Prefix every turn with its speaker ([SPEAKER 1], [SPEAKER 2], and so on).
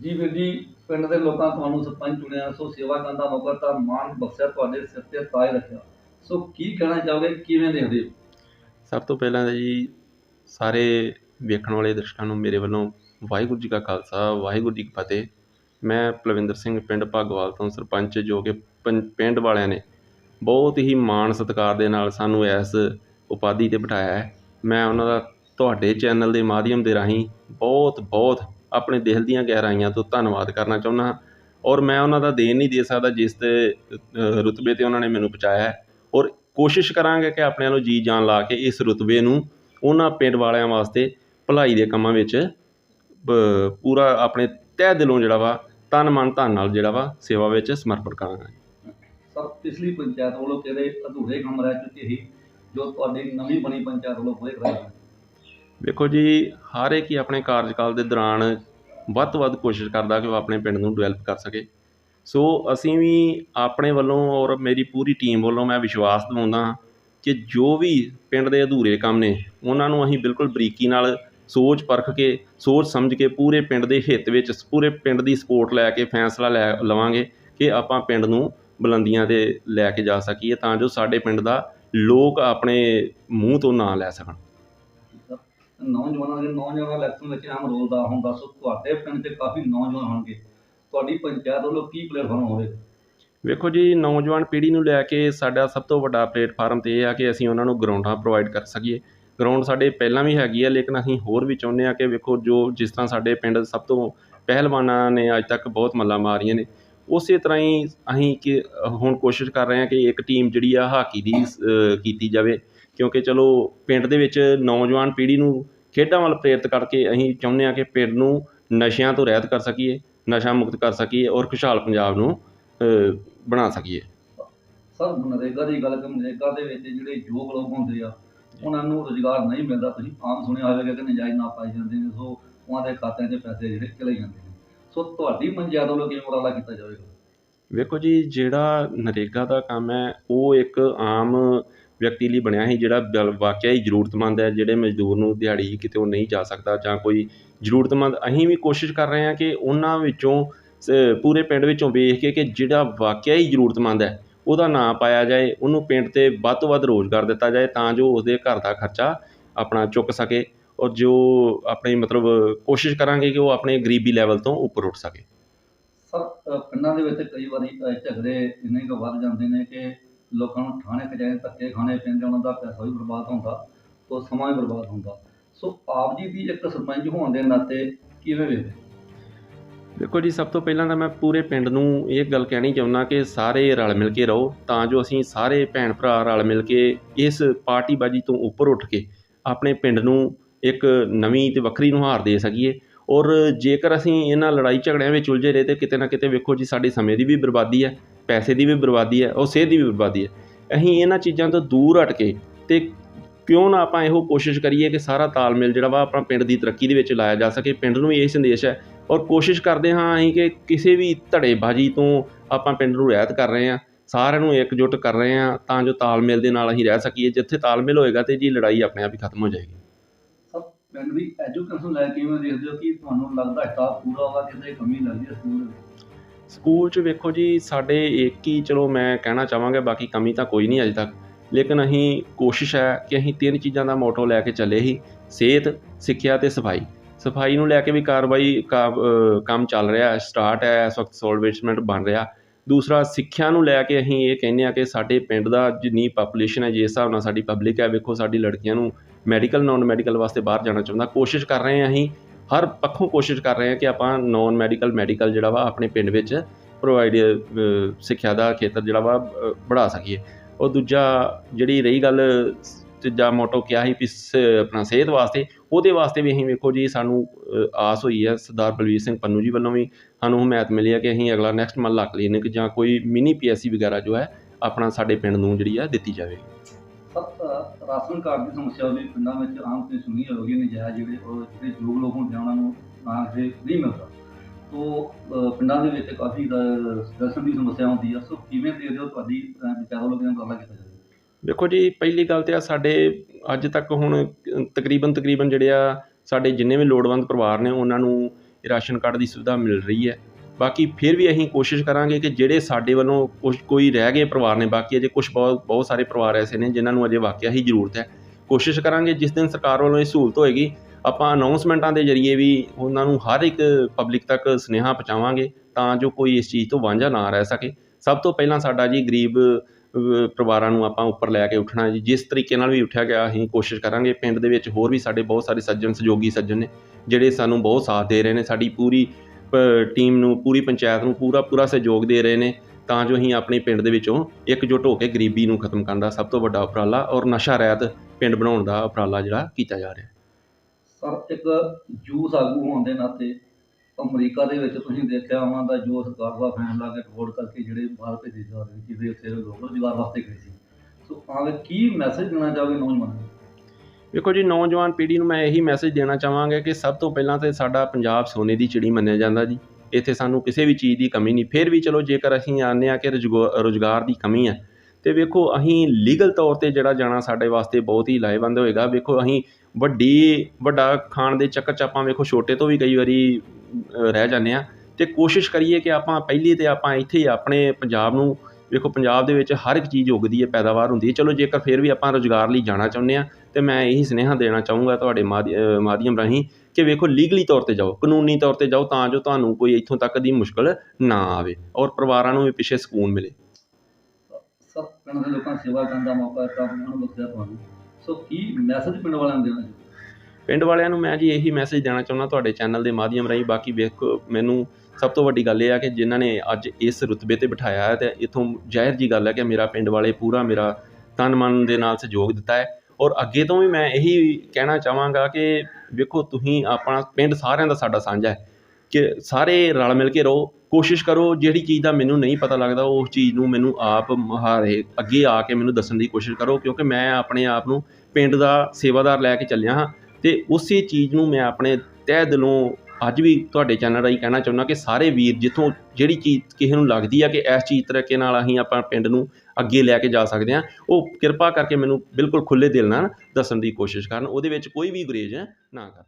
[SPEAKER 1] ਜੀ ਵੀਰ ਜੀ, ਪਿੰਡ ਦੇ ਲੋਕਾਂ ਤੁਹਾਨੂੰ ਸਰਪੰਚ ਚੁਣਿਆ, ਸੋ ਸੇਵਾ ਕਰਨ ਦਾ ਮੌਕਾ ਤਾਂ ਮਾਣ ਬਖਸ਼ਿਆ, ਤੁਹਾਡੇ ਸਿਰ ਤੇ ਤਾਜ ਰੱਖਿਆ। ਸੋ ਕੀ ਕਹਿਣਾ ਚਾਹੋਗੇ, ਕਿਵੇਂ ਦੇਖਦੇ ਹੋ?
[SPEAKER 2] ਸਭ ਤੋਂ ਪਹਿਲਾਂ ਤਾਂ ਜੀ, ਸਾਰੇ ਵੇਖਣ ਵਾਲੇ ਦਰਸ਼ਕਾਂ ਨੂੰ ਮੇਰੇ ਵੱਲੋਂ ਵਾਹਿਗੁਰੂ ਜੀ ਕਾ ਖਾਲਸਾ, ਵਾਹਿਗੁਰੂ ਜੀ ਕੀ ਫਤਿਹ। ਮੈਂ ਪਲਵਿੰਦਰ ਸਿੰਘ, ਪਿੰਡ ਭਾਗਵਾਲ ਤੋਂ ਸਰਪੰਚ, ਜੋ ਕਿ ਪੰ- ਪਿੰਡ ਵਾਲਿਆਂ ਨੇ ਬਹੁਤ ਹੀ ਮਾਣ ਸਤਿਕਾਰ ਦੇ ਨਾਲ ਸਾਨੂੰ ਇਸ ਉਪਾਧੀ ਤੇ ਬਿਠਾਇਆ ਹੈ। ਮੈਂ ਉਹਨਾਂ ਦਾ, ਤੁਹਾਡੇ ਚੈਨਲ ਦੇ ਮਾਧਿਅਮ ਦੇ ਰਾਹੀਂ ਬਹੁਤ ਬਹੁਤ ਆਪਣੇ ਦਿਲ ਦੀਆਂ ਗਹਿਰਾਈਆਂ ਤੋਂ ਧੰਨਵਾਦ ਕਰਨਾ ਚਾਹੁੰਦਾ ਹਾਂ। ਔਰ ਮੈਂ ਉਹਨਾਂ ਦਾ ਦੇਣ ਨਹੀਂ ਦੇ ਸਕਦਾ ਜਿਸ ਦੇ ਰੁਤਬੇ ਤੇ ਉਹਨਾਂ ਨੇ ਮੈਨੂੰ ਪਹੁੰਚਾਇਆ ਹੈ। ਔਰ ਕੋਸ਼ਿਸ਼ ਕਰਾਂਗੇ ਕਿ ਆਪਣੇ ਨੂੰ ਜੀ ਜਾਨ ਲਾ ਕੇ ਇਸ ਰੁਤਬੇ ਨੂੰ ਉਹਨਾਂ ਪਿੰਡ ਵਾਲਿਆਂ ਵਾਸਤੇ ਭਲਾਈ ਦੇ ਕੰਮਾਂ ਵਿੱਚ ਪੂਰਾ ਆਪਣੇ ਤਹਿ ਦਿਲੋਂ ਜਿਹੜਾ ਵਾ, ਤਨ ਮਨ ਧਨ ਨਾਲ ਜਿਹੜਾ ਵਾ, ਸੇਵਾ ਵਿੱਚ ਸਮਰਪਣ ਕਰਾਂਗਾ।
[SPEAKER 1] ਸਰ ਪਿਛਲੀ ਪੰਚਾਇਤ ਵੱਲੋਂ ਕਿਹੜੇ ਅਧੂਰੇ ਕੰਮ ਰਹਿ ਚੁੱਕੇ ਸੀ ਜੋ ਤੁਹਾਡੀ ਨਵੀਂ ਬਣੀ ਪੰਚਾਇਤ ਵੱਲੋਂ ਪੂਰੇ ਕਰਾਏ
[SPEAKER 2] ਵੇਖੋ ਜੀ, ਹਰ ਇੱਕ ਹੀ ਆਪਣੇ ਕਾਰਜਕਾਲ ਦੇ ਦੌਰਾਨ ਵੱਧ ਤੋਂ ਵੱਧ ਕੋਸ਼ਿਸ਼ ਕਰਦਾ ਕਿ ਉਹ ਆਪਣੇ ਪਿੰਡ ਨੂੰ ਡਿਵੈਲਪ ਕਰ ਸਕੇ। ਸੋ ਅਸੀਂ ਵੀ ਆਪਣੇ ਵੱਲੋਂ ਔਰ ਮੇਰੀ ਪੂਰੀ ਟੀਮ ਵੱਲੋਂ ਮੈਂ ਵਿਸ਼ਵਾਸ ਦਿਵਾਉਂਦਾ ਹਾਂ ਕਿ ਜੋ ਵੀ ਪਿੰਡ ਦੇ ਅਧੂਰੇ ਕੰਮ ਨੇ, ਉਹਨਾਂ ਨੂੰ ਅਸੀਂ ਬਿਲਕੁਲ ਬਰੀਕੀ ਨਾਲ ਸੋਚ ਪਰਖ ਕੇ, ਸੋਚ ਸਮਝ ਕੇ ਪੂਰੇ ਪਿੰਡ ਦੇ ਹਿੱਤ ਵਿੱਚ, ਪੂਰੇ ਪਿੰਡ ਦੀ ਸਪੋਰਟ ਲੈ ਕੇ ਫੈਸਲਾ ਲੈ ਲਵਾਂਗੇ ਕਿ ਆਪਾਂ ਪਿੰਡ ਨੂੰ ਬੁਲੰਦੀਆਂ ਤੇ ਲੈ ਕੇ ਜਾ ਸਕੀਏ ਤਾਂ ਜੋ ਸਾਡੇ ਪਿੰਡ ਦਾ ਲੋਕ ਆਪਣੇ ਮੂੰਹ ਤੋਂ ਨਾਂ ਲੈ ਸਕਣ।
[SPEAKER 1] ਨੌਜਵਾਨਾਂ ਦੇ ਨੌਜਵਾਨਾਂ ਇਲੈਕਸ਼ਨ ਵਿੱਚ ਅਹਿਮ ਰੋਲ ਦਾ ਹੁੰਦਾ। ਸੋ ਤੁਹਾਡੇ ਪਿੰਡ 'ਚ ਕਾਫੀ ਨੌਜਵਾਨ ਹੋਣਗੇ। ਤੁਹਾਡੀ ਪੰਚਾਇਤ ਵੱਲੋਂ ਕੀ ਪਲੇਟਫਾਰਮ ਹੋਵੇਗਾ
[SPEAKER 2] ਵੇਖੋ ਜੀ, ਨੌਜਵਾਨ ਪੀੜ੍ਹੀ ਨੂੰ ਲੈ ਕੇ ਸਾਡਾ ਸਭ ਤੋਂ ਵੱਡਾ ਪਲੇਟਫਾਰਮ ਤੇ ਇਹ ਆ ਕਿ ਅਸੀਂ ਉਹਨਾਂ ਨੂੰ ਗਰਾਊਂਡਾਂ ਪ੍ਰੋਵਾਈਡ ਕਰ ਸਕੀਏ। ਗਰਾਊਂਡ ਸਾਡੇ ਪਹਿਲਾਂ ਵੀ ਹੈਗੀ ਆ, ਲੇਕਿਨ ਅਸੀਂ ਹੋਰ ਵੀ ਚਾਹੁੰਦੇ ਆ ਕਿ ਵੇਖੋ ਜੋ ਜਿਸ ਤਰ੍ਹਾਂ ਸਾਡੇ ਪਿੰਡ ਸਭ ਤੋਂ ਪਹਿਲਵਾਨਾਂ ਨੇ ਅੱਜ ਤੱਕ ਬਹੁਤ ਮੱਲਾਂ ਮਾਰੀਆਂ ਨੇ। ਉਸੇ ਤਰ੍ਹਾਂ ਹੀ ਅਸੀਂ ਕਿ, ਹੁਣ ਕੋਸ਼ਿਸ਼ ਕਰ ਰਹੇ ਹਾਂ ਕਿ ਇੱਕ ਟੀਮ ਜਿਹੜੀ ਆ ਹਾਕੀ ਦੀ ਕੀਤੀ ਜਾਵੇ। ਕਿਉਂਕਿ ਚਲੋ ਪਿੰਡ ਦੇ ਵਿੱਚ ਨੌਜਵਾਨ ਪੀੜ੍ਹੀ ਨੂੰ ਖੇਡਾਂ ਵੱਲ ਪ੍ਰੇਰਿਤ ਕਰਕੇ ਅਸੀਂ ਚਾਹੁੰਦੇ ਆ ਕਿ ਪਿੰਡ ਨੂੰ ਨਸ਼ਿਆਂ ਤੋਂ ਰਹਿਤ ਕਰ ਸਕੀਏ ਨਸ਼ਾ ਮੁਕਤ ਕਰ ਸਕੀਏ ਔਰ ਖੁਸ਼ਹਾਲ ਪੰਜਾਬ ਨੂੰ ਬਣਾ ਸਕੀਏ।
[SPEAKER 1] ਸਰ ਨਰੇਗਾ ਦੀ ਗੱਲ ਕਰ ਨਰੇਗਾ ਦੇ ਵਿੱਚ ਜਿਹੜੇ ਯੋਗ ਲੋਕ ਹੁੰਦੇ ਆ ਉਹਨਾਂ ਨੂੰ ਰੁਜ਼ਗਾਰ ਨਹੀਂ ਮਿਲਦਾ। ਤੁਸੀਂ ਆਮ ਸੁਣਿਆ ਹੋਵੇਗਾ ਕਿ ਨਜਾਇਜ਼ ਨਾ ਪਾਈ ਜਾਂਦੇ ਨੇ ਸੋ ਉਹਨਾਂ ਦੇ ਖਾਤਿਆਂ 'ਚ ਪੈਸੇ ਜਿਹੜੇ ਚਲੇ ਜਾਂਦੇ ਨੇ। ਸੋ ਤੁਹਾਡੀ ਪੰਚਾਇਤ ਵੱਲੋਂ ਕਿਵੇਂ ਉਪਰਾਲਾ ਕੀਤਾ ਜਾਵੇਗਾ?
[SPEAKER 2] ਵੇਖੋ ਜੀ ਜਿਹੜਾ ਨਰੇਗਾ ਦਾ ਕੰਮ ਹੈ ਉਹ ਇੱਕ ਆਮ ਵਿਅਕਤੀ ਲਈ ਬਣਿਆ ਸੀ ਜਿਹੜਾ ਵਾਕਿਆ ਹੀ ਜ਼ਰੂਰਤਮੰਦ ਹੈ, ਜਿਹੜੇ ਮਜ਼ਦੂਰ ਨੂੰ ਦਿਹਾੜੀ ਕਿਤੇ ਉਹ ਨਹੀਂ ਜਾ ਸਕਦਾ ਜਾਂ ਕੋਈ ਜ਼ਰੂਰਤਮੰਦ, ਅਸੀਂ ਵੀ ਕੋਸ਼ਿਸ਼ ਕਰ ਰਹੇ ਹਾਂ ਕਿ ਉਹਨਾਂ ਵਿੱਚੋਂ ਸ- ਪੂਰੇ ਪਿੰਡ ਵਿੱਚੋਂ ਵੇਖ ਕੇ ਕਿ ਜਿਹੜਾ ਵਾਕਿਆ ਹੀ ਜ਼ਰੂਰਤਮੰਦ ਹੈ, ਉਹਦਾ ਨਾਂ ਪਾਇਆ ਜਾਏ, ਉਹਨੂੰ ਪਿੰਡ ਤੇ ਵੱਧ ਤੋਂ ਵੱਧ ਰੋਜ਼ਗਾਰ ਦਿੱਤਾ ਜਾਏ ਤਾਂ ਜੋ ਉਸਦੇ ਘਰ ਦਾ ਖਰਚਾ ਆਪਣਾ ਚੁੱਕ ਸਕੇ ਔਰ ਜੋ ਆਪਣੇ ਮਤਲਬ ਕੋਸ਼ਿਸ਼ ਕਰਾਂਗੇ ਕਿ ਉਹ ਆਪਣੇ ਗਰੀਬੀ ਲੈਵਲ ਤੋਂ ਉੱਪਰ ਉੱਠ ਸਕੇ।
[SPEAKER 1] ਸਰ ਪਿੰਡਾਂ ਦੇ ਵਿੱਚ ਕਈ ਵਾਰੀ ਝਗੜੇ ਇੰਨੇ ਕੁ ਵੱਧ ਜਾਂਦੇ ਨੇ ਕਿ ਲੋਕਾਂ ਨੂੰ ਥਾਣੇ ਖਜਾਏ ਧੱਕੇ ਖਾਣੇ ਪੈਂਦੇ ਉਹਨਾਂ ਦਾ ਪੈਸਾ ਵੀ ਬਰਬਾਦ ਹੁੰਦਾ, ਤੋਂ ਸਮਾਂ ਵੀ ਬਰਬਾਦ ਹੁੰਦਾ। ਸੋ ਆਪ ਜੀ ਦੀ ਇੱਕ ਸਰਪੰਚ ਹੋਣ ਦੇ ਨਾਤੇ ਕਿਵੇਂ ਵੇਖਦੇ?
[SPEAKER 2] ਦੇਖੋ ਜੀ, ਸਭ ਤੋਂ ਪਹਿਲਾਂ ਤਾਂ ਮੈਂ ਪੂਰੇ ਪਿੰਡ ਨੂੰ ਇਹ ਗੱਲ ਕਹਿਣੀ ਚਾਹੁੰਦਾ ਕਿ ਸਾਰੇ ਰਲ ਮਿਲ ਕੇ ਰਹੋ, ਤਾਂ ਜੋ ਅਸੀਂ ਸਾਰੇ ਭੈਣ ਭਰਾ ਰਲ ਮਿਲ ਕੇ ਇਸ ਪਾਰਟੀਬਾਜੀ ਤੋਂ ਉੱਪਰ ਉੱਠ ਕੇ ਆਪਣੇ ਪਿੰਡ ਨੂੰ ਇੱਕ ਨਵੀਂ ਤੇ ਵੱਖਰੀ ਨੁਹਾਰ ਦੇ ਸਕੀਏ। ਔਰ ਜੇਕਰ ਅਸੀਂ ਇਹਨਾਂ ਲੜਾਈ ਝਗੜਿਆਂ ਵਿੱਚ ਉਲਝੇ ਰਹੇ ਤੇ ਕਿਤੇ ਨਾ ਕਿਤੇ ਵੇਖੋ ਜੀ, ਸਾਡੇ ਸਮੇਂ ਦੀ ਵੀ ਬਰਬਾਦੀ ਹੈ। ਪੈਸੇ ਦੀ ਵੀ ਬਰਬਾਦੀ ਹੈ ਔਰ ਸਿਹਤ ਦੀ ਵੀ ਬਰਬਾਦੀ ਹੈ। ਅਸੀਂ ਇਹਨਾਂ ਚੀਜ਼ਾਂ ਤੋਂ ਦੂਰ ਹਟ ਕੇ ਤੇ ਕਿਉਂ ਨਾ ਆਪਾਂ ਇਹੋ ਕੋਸ਼ਿਸ਼ ਕਰੀਏ ਕਿ ਸਾਰਾ ਤਾਲਮੇਲ ਜਿਹੜਾ ਵਾ ਆਪਣਾ ਪਿੰਡ ਦੀ ਤਰੱਕੀ ਦੇ ਵਿੱਚ ਲਾਇਆ ਜਾ ਸਕੇ। ਪਿੰਡ ਨੂੰ ਵੀ ਇਹ ਸੰਦੇਸ਼ ਹੈ ਔਰ ਕੋਸ਼ਿਸ਼ ਕਰਦੇ ਹਾਂ ਅਸੀਂ ਕਿ ਕਿਸੇ ਵੀ ਧੜੇਬਾਜ਼ੀ ਤੋਂ ਆਪਾਂ ਪਿੰਡ ਨੂੰ ਰਹਿਤ ਕਰ ਰਹੇ ਹਾਂ, ਸਾਰਿਆਂ ਨੂੰ ਇਕਜੁੱਟ ਕਰ ਰਹੇ ਹਾਂ ਤਾਂ ਜੋ ਤਾਲਮੇਲ ਦੇ ਨਾਲ ਅਸੀਂ ਰਹਿ ਸਕੀਏ। ਜਿੱਥੇ ਤਾਲਮੇਲ ਹੋਏਗਾ ਤੇ ਜੀ ਲੜਾਈ ਆਪਣੇ ਆਪ ਹੀ ਖਤਮ ਹੋ ਜਾਏਗੀ।
[SPEAKER 1] ਸਭ ਪਿੰਡ ਦੀ ਐਜੂਕੇਸ਼ਨ ਲੈ ਕੇ ਕਿਵੇਂ ਦੇਖਦੇ ਹੋ ਕਿ ਤੁਹਾਨੂੰ ਲੱਗਦਾ ਸਟਾਫ ਪੂਰਾ ਹੋਗਾ ਕਿਤੇ ਕਮੀ ਲੱਗਦੀ ਹੈ ਸਕੂਲ ਦੇ
[SPEAKER 2] ਸਕੂਲ 'ਚ ਵੇਖੋ ਜੀ, ਸਾਡੇ ਇੱਕ ਹੀ ਚਲੋ ਮੈਂ ਕਹਿਣਾ ਚਾਹਾਂਗਾ, ਬਾਕੀ ਕਮੀ ਤਾਂ ਕੋਈ ਨਹੀਂ ਅਜੇ ਤੱਕ। ਲੇਕਿਨ ਅਸੀਂ ਕੋਸ਼ਿਸ਼ ਹੈ ਕਿ ਅਸੀਂ ਤਿੰਨ ਚੀਜ਼ਾਂ ਦਾ ਮੋਟੋ ਲੈ ਕੇ ਚੱਲੇ ਹੀ, ਸਿਹਤ, ਸਿੱਖਿਆ ਅਤੇ ਸਫ਼ਾਈ। ਸਫ਼ਾਈ ਨੂੰ ਲੈ ਕੇ ਵੀ ਕਾਰਵਾਈ ਕਾ- ਕੰਮ ਚੱਲ ਰਿਹਾ ਸਟਾਰਟ ਹੈ, ਇਸ ਵਕਤ ਸੋਲਡ ਬਣ ਰਿਹਾ। ਦੂਸਰਾ, ਸਿੱਖਿਆ ਨੂੰ ਲੈ ਕੇ ਅਸੀਂ ਇਹ ਕਹਿੰਦੇ ਆ ਕਿ ਸਾਡੇ ਪਿੰਡ ਦਾ ਜਿੰਨੀ ਪਾਪੂਲੇਸ਼ਨ ਹੈ, ਜਿਸ ਹਿਸਾਬ ਨਾਲ ਸਾਡੀ ਪਬਲਿਕ ਹੈ, ਵੇਖੋ ਸਾਡੀ ਲੜਕੀਆਂ ਨੂੰ ਮੈਡੀਕਲ ਨਾਨ ਮੈਡੀਕਲ ਵਾਸਤੇ ਬਾਹਰ ਜਾਣਾ ਚਾਹੁੰਦਾ। ਕੋਸ਼ਿਸ਼ ਕਰ ਰਹੇ ਹਾਂ ਅਸੀਂ, ਹਰ ਪੱਖੋਂ ਕੋਸ਼ਿਸ਼ ਕਰ ਰਹੇ ਹਾਂ ਕਿ ਆਪਾਂ ਨਾਨ ਮੈਡੀਕਲ ਮੈਡੀਕਲ ਜਿਹੜਾ ਵਾ, ਆਪਣੇ ਪਿੰਡ ਵਿੱਚ ਪ੍ਰੋਵਾਈਡ ਸਿੱਖਿਆ ਦਾ ਖੇਤਰ ਜਿਹੜਾ ਵਾ ਅ, ਬੜਾ ਸਕੀਏ। ਉਹ ਦੂਜਾ ਜਿਹੜੀ ਰਹੀ ਗੱਲ ਤੀਜਾ ਮੋਟੋ ਕਿਹਾ ਸੀ ਵੀ ਆਪਣਾ ਸਿਹਤ ਵਾਸਤੇ ਉਹਦੇ ਵਾਸਤੇ ਵੀ ਅਸੀਂ ਵੇਖੋ ਜੀ ਸਾਨੂੰ ਆਸ ਹੋਈ ਹੈ ਸਰਦਾਰ ਬਲਵੀਰ ਸਿੰਘ ਪੰਨੂ ਜੀ ਵੱਲੋਂ ਵੀ ਸਾਨੂੰ ਹਮਾਇਤ ਮਿਲੀ ਹੈ ਕਿ ਅਸੀਂ ਅਗਲਾ ਨੈਕਸਟ ਮਹੱਲਾ ਕਲੀਨਿਕ ਜਾਂ ਕੋਈ ਮਿਨੀ ਪੀਐਸਸੀ ਵਗੈਰਾ ਜੋ ਹੈ ਆਪਣਾ ਸਾਡੇ ਪਿੰਡ ਨੂੰ ਜਿਹੜੀ ਆ ਦਿੱਤੀ ਜਾਵੇ।
[SPEAKER 1] ਸਭ ਅ, ਰਾਸ਼ਨ ਕਾਰਡ ਦੀ ਸਮੱਸਿਆ ਵੀ ਪਿੰਡਾਂ ਵਿੱਚ ਆਮ ਤੁਸੀਂ ਸੁਣੀ ਹੋਵੇਗੀ ਨਜਾਇਜ਼ ਜਿਹੜੇ ਜਿਹੜੇ ਯੋਗ ਲੋਕ ਹੁੰਦੇ ਉਹਨਾਂ ਨੂੰ ਨਾ ਕਿਸੇ ਨਹੀਂ ਮਿਲਦਾ। ਤੋ ਪਿੰਡਾਂ ਦੇ ਵਿੱਚ ਕਾਫੀ ਰਸਮ ਦੀ ਸਮੱਸਿਆ ਹੁੰਦੀ ਆ। ਸੋ, ਕਿਵੇਂ ਦੇਖਦੇ ਹੋ ਤੁਹਾਡੀ ਵਿਚਾਰਾਂ ਲੋਕਾਂ ਨੂੰ ਉਪਰਾਲਾ ਕੀਤਾ ਜਾਵੇ
[SPEAKER 2] ਦੇਖੋ ਜੀ, ਪਹਿਲੀ ਗੱਲ ਤੇ ਆ, ਸਾਡੇ ਅੱਜ ਤੱਕ ਹੁਣ ਤਕਰੀਬਨ ਤਕਰੀਬਨ ਜਿਹੜੇ ਆ, ਸਾਡੇ ਜਿੰਨੇ ਵੀ ਲੋੜਵੰਦ ਪਰਿਵਾਰ ਨੇ, ਉਹਨਾਂ ਨੂੰ ਰਾਸ਼ਨ ਕਾਰਡ ਦੀ ਸੁਵਿਧਾ ਮਿਲ ਰਹੀ ਹੈ। ਬਾਕੀ ਫਿਰ ਵੀ ਅਸੀਂ ਕੋਸ਼ਿਸ਼ ਕਰਾਂਗੇ ਕਿ ਜਿਹੜੇ ਸਾਡੇ ਵੱਲੋਂ ਕੁਛ, ਕੋਈ ਰਹਿ ਗਏ ਪਰਿਵਾਰ ਨੇ, ਬਾਕੀ ਅਜੇ ਕੁਝ ਬਹੁਤ ਬਹੁਤ ਸਾਰੇ ਪਰਿਵਾਰ ਐਸੇ ਨੇ, ਜਿਨ੍ਹਾਂ ਨੂੰ ਅਜੇ ਵਾਕਿਆ ਹੀ ਜ਼ਰੂਰਤ ਹੈ। ਕੋਸ਼ਿਸ਼ ਕਰਾਂਗੇ, ਜਿਸ ਦਿਨ ਸਰਕਾਰ ਵੱਲੋਂ ਇਹ ਸਹੂਲਤ ਹੋਏਗੀ ਆਪਾਂ ਅਨਾਉਂਸਮੈਂਟਾਂ ਦੇ ਜ਼ਰੀਏ ਵੀ ਉਹਨਾਂ ਨੂੰ ਹਰ ਇੱਕ ਪਬਲਿਕ ਤੱਕ ਸੁਨੇਹਾ ਪਹੁੰਚਾਵਾਂਗੇ ਤਾਂ ਜੋ ਕੋਈ ਇਸ ਚੀਜ਼ ਤੋਂ ਵਾਂਝਾ ਨਾ ਰਹਿ ਸਕੇ। ਸਭ ਤੋਂ ਪਹਿਲਾਂ ਸਾਡਾ ਜੀ ਗਰੀਬ ਪਰਿਵਾਰਾਂ ਨੂੰ ਆਪਾਂ ਉੱਪਰ ਲੈ ਕੇ ਉੱਠਣਾ ਜੀ। ਜਿਸ ਤਰੀਕੇ ਨਾਲ ਵੀ ਉੱਠਿਆ ਗਿਆ, ਅਸੀਂ ਕੋਸ਼ਿਸ਼ ਕਰਾਂਗੇ। ਪਿੰਡ ਦੇ ਵਿੱਚ ਹੋਰ ਵੀ ਸਾਡੇ ਬਹੁਤ ਸਾਰੇ ਸੱਜਣ, ਸਹਿਯੋਗੀ ਸੱਜਣ ਨੇ, ਜਿਹੜੇ ਸਾਨੂੰ ਬਹੁਤ ਸਾਥ ਦੇ ਰਹੇ ਨੇ। ਸਾਡੀ ਪੂਰੀ ਟੀਮ ਨੂੰ, ਪੂਰੀ ਪੰਚਾਇਤ ਨੂੰ ਪੂਰਾ ਪੂਰਾ ਸਹਿਯੋਗ ਦੇ ਰਹੇ ਨੇ। ਤਾਂ ਜੋ ਅਸੀਂ ਆਪਣੇ ਪਿੰਡ ਦੇ ਵਿੱਚੋਂ ਇਕਜੁੱਟ ਹੋ ਕੇ ਗਰੀਬੀ ਨੂੰ ਖਤਮ ਕਰਨ ਦਾ ਸਭ ਤੋਂ ਵੱਡਾ ਉਪਰਾਲਾ ਔਰ ਨਸ਼ਾ ਰਹਿਤ ਪਿੰਡ ਬਣਾਉਣ ਦਾ ਉਪਰਾਲਾ ਜਿਹੜਾ ਕੀਤਾ ਜਾ ਰਿਹਾ।
[SPEAKER 1] ਸਰ ਇੱਕ ਜੂਸ ਆਗੂ ਹੋਣ ਦੇ ਨਾਤੇ ਅਮਰੀਕਾ ਦੇ ਵਿੱਚ ਤੁਸੀਂ ਦੇਖਿਆ ਉਹਨਾਂ ਦਾ ਜੋ ਸਰਕਾਰ ਦਾ ਫੈਸਲਾ ਕਿ ਰਿਪੋਰਟ ਕਰਕੇ ਜਿਹੜੇ ਬਾਹਰ ਭੇਜੇ ਜਾ ਰਹੇ ਸੀ ਵੀ ਉੱਥੇ ਲੋਕ ਰੁਜ਼ਗਾਰ ਵਾਸਤੇ ਗਏ ਸੀ। ਸੋ ਆਵੇ ਕੀ ਮੈਸੇਜ ਦੇਣਾ ਚਾਹੋਗੇ ਨੌਜਵਾਨਾਂ ਨੂੰ?
[SPEAKER 2] ਵੇਖੋ ਜੀ, ਨੌਜਵਾਨ ਪੀੜ੍ਹੀ ਨੂੰ ਮੈਂ ਇਹੀ ਮੈਸੇਜ ਦੇਣਾ ਚਾਹਾਂਗਾ ਕਿ ਸਭ ਤੋਂ ਪਹਿਲਾਂ ਤੇ ਸਾਡਾ ਪੰਜਾਬ ਸੋਨੇ ਦੀ ਚਿੜੀ ਮੰਨਿਆ ਜਾਂਦਾ ਜੀ। ਇੱਥੇ ਸਾਨੂੰ ਕਿਸੇ ਵੀ ਚੀਜ਼ ਦੀ ਕਮੀ ਨਹੀਂ। ਫਿਰ ਵੀ ਚਲੋ ਜੇਕਰ ਅਸੀਂ ਆਨੇ ਆ ਕਿ ਰੁਜ਼ਗੋ- ਰੁਜ਼ਗਾਰ ਦੀ ਕਮੀ ਹੈ ਅਤੇ ਵੇਖੋ, ਅਸੀਂ ਲੀਗਲ ਤੌਰ ਤੇ ਜਿਹੜਾ ਜਾਣਾ ਸਾਡੇ ਵਾਸਤੇ ਬਹੁਤ ਹੀ ਲਾਹੇਵੰਦ ਹੋਏਗਾ। ਵੇਖੋ, ਅਸੀਂ ਵੱਡੀ, ਵੱਡਾ ਖਾਣ ਦੇ ਚੱਕਰ 'ਚ ਆਪਾਂ ਵੇਖੋ, ਛੋਟੇ ਤੋਂ ਵੀ ਕਈ ਵਾਰੀ ਰਹਿ ਜਾਂਦੇ ਹਾਂ। ਅਤੇ ਕੋਸ਼ਿਸ਼ ਕਰੀਏ ਕਿ ਆਪਾਂ ਪਹਿਲੀ ਤਾਂ ਆਪਾਂ ਇੱਥੇ ਹੀ ਆਪਣੇ ਪੰਜਾਬ ਨੂੰ, ਵੇਖੋ, ਪੰਜਾਬ ਦੇ ਵਿੱਚ ਹਰ ਇੱਕ ਚੀਜ਼ ਉੱਗਦੀ ਹੈ, ਪੈਦਾਵਾਰ ਹੁੰਦੀ ਹੈ। ਚਲੋ, ਜੇਕਰ ਫਿਰ ਵੀ ਆਪਾਂ ਰੁਜ਼ਗਾਰ ਲਈ ਜਾਣਾ ਚਾਹੁੰਦੇ ਹਾਂ, ਤਾਂ ਮੈਂ ਇਹੀ ਸੁਨੇਹਾ ਦੇਣਾ ਚਾਹੂੰਗਾ ਤੁਹਾਡੇ ਮਾਧਿ- ਮਾਧਿਅਮ ਰਾਹੀਂ ਕਿ ਵੇਖੋ ਲੀਗਲੀ ਤੌਰ ਤੇ ਜਾਓ, ਕਾਨੂੰਨੀ ਤੌਰ ਤੇ ਜਾਓ, ਤਾਂ ਜੋ ਤੁਹਾਨੂੰ ਕੋਈ ਇੱਥੋਂ ਤੱਕ ਦੀ ਮੁਸ਼ਕਲ ਨਾ ਆਵੇ ਔਰ ਪਰਿਵਾਰਾਂ ਨੂੰ ਵੀ ਪਿੱਛੇ ਸਕੂਨ ਮਿਲੇ।
[SPEAKER 1] ਸਰ ਪਿੰਡ ਦੇ ਲੋਕਾਂ ਸੇਵਾ ਕਰਨ ਦਾ ਮੌਕਾ ਦਿੱਤਾ, ਉਹਨਾਂ ਨੂੰ ਬਖਸ਼ਿਆ ਤੁਹਾਨੂੰ। ਸੋ ਕੀ ਮੈਸੇਜ ਪਿੰਡ ਵਾਲਿਆਂ ਨੂੰ ਦੇਣਾ ਜੀ
[SPEAKER 2] ਪਿੰਡ ਵਾਲਿਆਂ ਨੂੰ ਮੈਂ ਜੀ ਇਹੀ ਮੈਸੇਜ ਦੇਣਾ ਚਾਹੁੰਦਾ ਤੁਹਾਡੇ ਚੈਨਲ ਦੇ ਮਾਧਿਅਮ ਰਾਹੀਂ। ਬਾਕੀ ਵੇਖੋ, ਮੈਨੂੰ ਸਭ ਤੋਂ ਵੱਡੀ ਗੱਲ ਇਹ ਆ ਕਿ ਜਿਨ੍ਹਾਂ ਨੇ ਅੱਜ ਇਸ ਰੁਤਬੇ ਤੇ ਬਿਠਾਇਆ ਹੈ ਤੇ ਇਥੋਂ ਜ਼ਾਹਿਰ ਜੀ ਗੱਲ ਹੈ ਕਿ ਮੇਰਾ ਪਿੰਡ ਵਾਲੇ ਪੂਰਾ ਮੇਰਾ ਤਨ ਮਨ ਦੇ ਨਾਲ ਸਹਿਯੋਗ ਦਿੱਤਾ ਹੈ। ਔਰ ਅੱਗੇ ਤੋਂ ਵੀ ਮੈਂ ਇਹੀ ਕਹਿਣਾ ਚਾਹਾਂਗਾ ਕਿ ਵੇਖੋ, ਤੁਸੀਂ ਆਪਣਾ ਪਿੰਡ ਸਾਰਿਆਂ ਦਾ ਸਾਡਾ ਸਾਂਝਾ ਹੈ। ਕਿ ਸਾਰੇ ਰਲ ਮਿਲ ਕੇ ਰਹੋ, ਕੋਸ਼ਿਸ਼ ਕਰੋ ਜਿਹੜੀ ਚੀਜ਼ ਦਾ ਮੈਨੂੰ ਨਹੀਂ ਪਤਾ ਲੱਗਦਾ, ਉਸ ਚੀਜ਼ ਨੂੰ ਮੈਨੂੰ ਆਪ ਮੁਹਾਰੇ ਅੱਗੇ ਆ ਕੇ ਮੈਨੂੰ ਦੱਸਣ ਦੀ ਕੋਸ਼ਿਸ਼ ਕਰੋ, ਕਿਉਂਕਿ ਮੈਂ ਆਪਣੇ ਆਪ ਨੂੰ ਪਿੰਡ ਦਾ ਸੇਵਾਦਾਰ ਲੈ ਕੇ ਚੱਲਿਆ ਹਾਂ ਅਤੇ ਉਸੇ ਚੀਜ਼ ਨੂੰ ਮੈਂ ਆਪਣੇ ਤਹਿ ਦਿਲੋਂ ਅੱਜ ਵੀ ਤੁਹਾਡੇ ਚੈਨਲ ਰਾਹੀਂ ਕਹਿਣਾ ਚਾਹੁੰਦਾ ਕਿ ਸਾਰੇ ਵੀਰ ਜਿੱਥੋਂ ਜਿਹੜੀ ਚੀਜ਼ ਕਿਸੇ ਨੂੰ ਲੱਗਦੀ ਆ ਕਿ ਇਸ ਚੀਜ਼ ਤਰੀਕੇ ਨਾਲ ਅਸੀਂ ਆਪਾਂ ਪਿੰਡ ਨੂੰ ਅੱਗੇ ਲੈ ਕੇ ਜਾ ਸਕਦੇ ਹਾਂ, ਉਹ ਕਿਰਪਾ ਕਰਕੇ ਮੈਨੂੰ ਬਿਲਕੁਲ ਖੁੱਲੇ ਦਿਲ ਨਾਲ ਦੱਸਣ ਦੀ ਕੋਸ਼ਿਸ਼ ਕਰਨ, ਉਹਦੇ ਵਿੱਚ ਕੋਈ ਵੀ ਗੁਰੇਜ਼ ਨਾ ਕਰਨ।